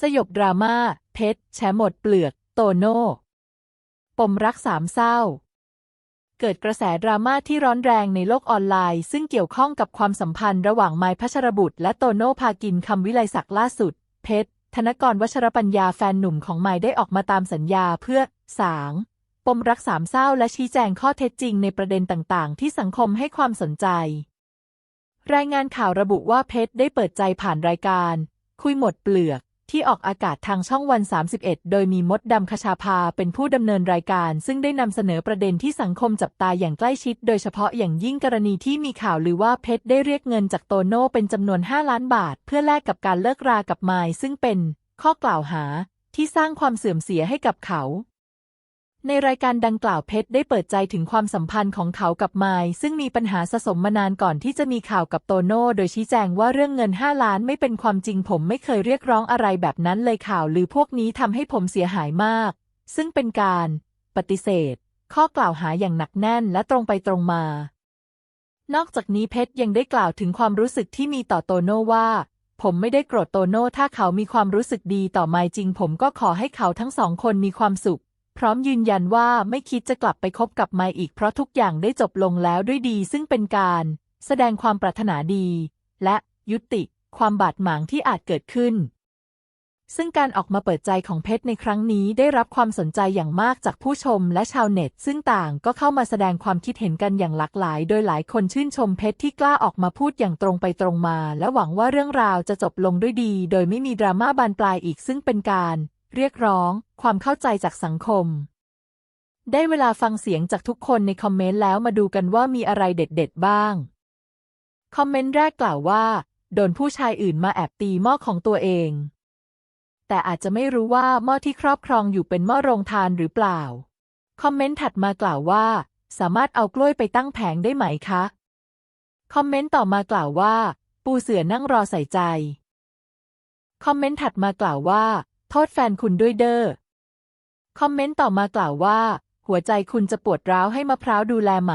สยบดราม่า เพชรแฉหมดเปลือก โตโน่ ปมรักสามเศร้า เกิดกระแสดราม่าที่ร้อนแรงในโลกออนไลน์ ซึ่งเกี่ยวข้องกับความสัมพันธ์ระหว่างไมพัชรบุตร และโตโน่พากินคำวิไลศักดิ์ล่าสุด เพชรธนกรวัชรปัญญาแฟนหนุ่มของไมได้ออกมาตามสัญญาเพื่อสางปมรักสามเศร้าและชี้แจงข้อเท็จจริงในประเด็นต่างๆ ที่สังคมให้ความสนใจ รายงานข่าวระบุว่าเพชรได้เปิดใจผ่านรายการ คุยหมดเปลือก ที่ออกอากาศทางช่องวัน 31 โดยมีมดดำคชาภาเป็นผู้ดำเนินรายการ ซึ่งได้นำเสนอประเด็นที่สังคมจับตาอย่างใกล้ชิด โดยเฉพาะอย่างยิ่งกรณีที่มีข่าวหรือว่าเพชรได้เรียกเงินจากโตโน่เป็นจำนวน 5 ล้านบาท เพื่อแลกกับการเลิกรากับไมล์ซึ่งเป็นข้อกล่าวหาที่สร้างความเสื่อมเสียให้กับเขา ในรายการดังกล่าวเพชรได้เปิดใจถึงความสัมพันธ์ของเขากับไมล์ซึ่งมีปัญหาสะสมมานานก่อนที่จะมีข่าวกับโตโน่โดยชี้แจงว่าเรื่องเงิน 5 ล้านไม่เป็นความจริงผมไม่เคยเรียกร้องอะไรแบบนั้นเลยข่าวหรือพวกนี้ทำให้ผมเสียหายมาก ซึ่งเป็นการปฏิเสธ ข้อกล่าวหาอย่างหนักแน่นและตรงไปตรงมา นอกจากนี้เพชรยังได้กล่าวถึงความรู้สึกที่มีต่อโตโน่ว่าผมไม่ได้โกรธโตโน่ถ้าเขามีความรู้สึกดีต่อไมล์จริง ผมก็ขอให้เขาทั้งสองคนมีความสุข พร้อมยืนยันว่าไม่คิดจะกลับไปคบกับไมอีกเพราะทุกอย่างได้จบลงแล้วด้วยดี ซึ่งเป็นการ แสดงความปรารถนาดี และยุติ ความบาดหมางที่อาจเกิดขึ้น ซึ่งการออกมาเปิดใจของเพชรในครั้งนี้ได้รับความสนใจอย่างมากจากผู้ชมและชาวเน็ต ซึ่งต่างก็เข้ามาแสดงความคิดเห็นกันอย่างหลากหลาย โดยหลายคนชื่นชมเพชรที่กล้าออกมาพูดอย่างตรงไปตรงมา และหวังว่าเรื่องราวจะจบลงด้วยดี โดยไม่มีดราม่าบานปลายอีกซึ่งเป็นการ เรียกร้องความเข้าใจจากสังคม ได้เวลาฟังเสียงจากทุกคนในคอมเมนต์แล้วมาดูกันว่ามีอะไรเด็ดๆบ้าง คอมเมนต์แรกกล่าวว่า โดนผู้ชายอื่นมาแอบตีหม้อของตัวเอง แต่อาจจะไม่รู้ว่าหม้อที่ครอบครองอยู่เป็นหม้อโรงทานหรือเปล่า คอมเมนต์ถัดมากล่าวว่า สามารถเอากล้วยไปตั้งแผงได้ไหมคะ คอมเมนต์ต่อมากล่าวว่า ปูเสือนั่งรอใส่ใจ คอมเมนต์ถัดมากล่าวว่า โทษแฟนคุณด้วยเด้อ คอมเมนต์ต่อมากล่าวว่า หัวใจคุณจะปวดร้าวให้มะพร้าวดูแลไหม